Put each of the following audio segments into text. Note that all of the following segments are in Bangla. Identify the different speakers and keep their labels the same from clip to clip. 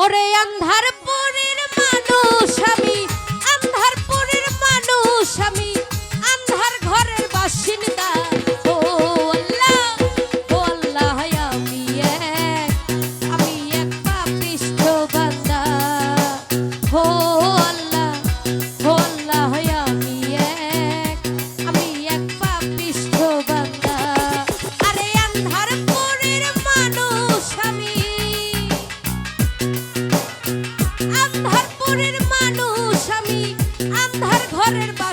Speaker 1: ওরে আন্ধারপুরের মানুষ আমি আন্ধারপুরের মানুষ আমি। everybody.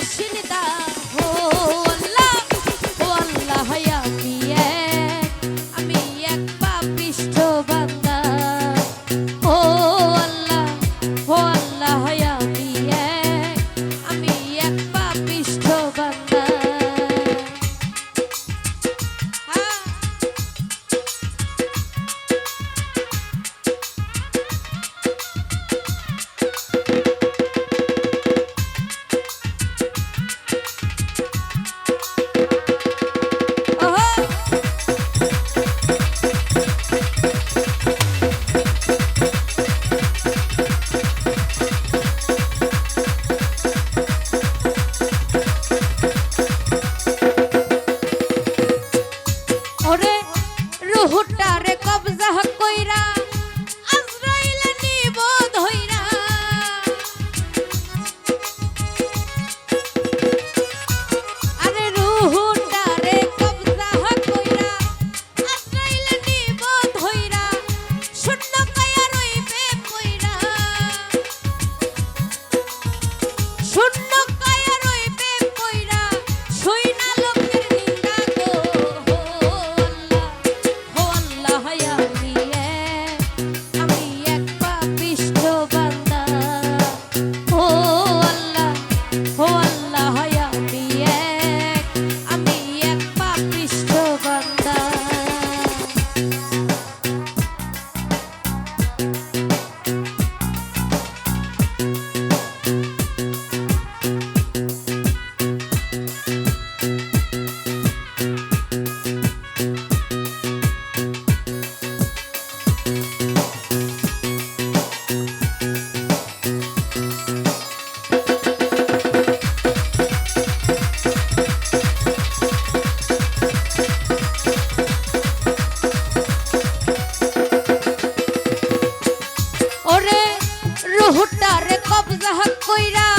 Speaker 1: হক কইরা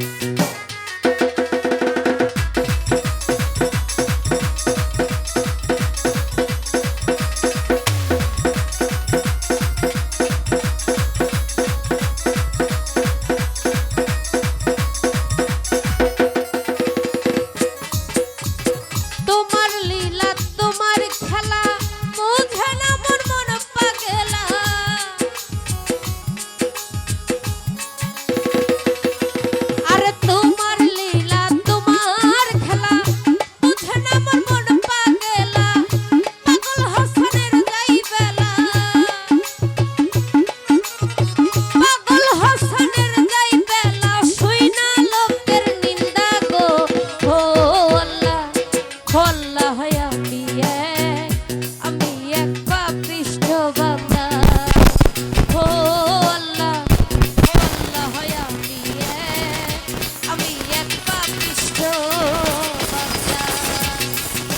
Speaker 1: Thank you.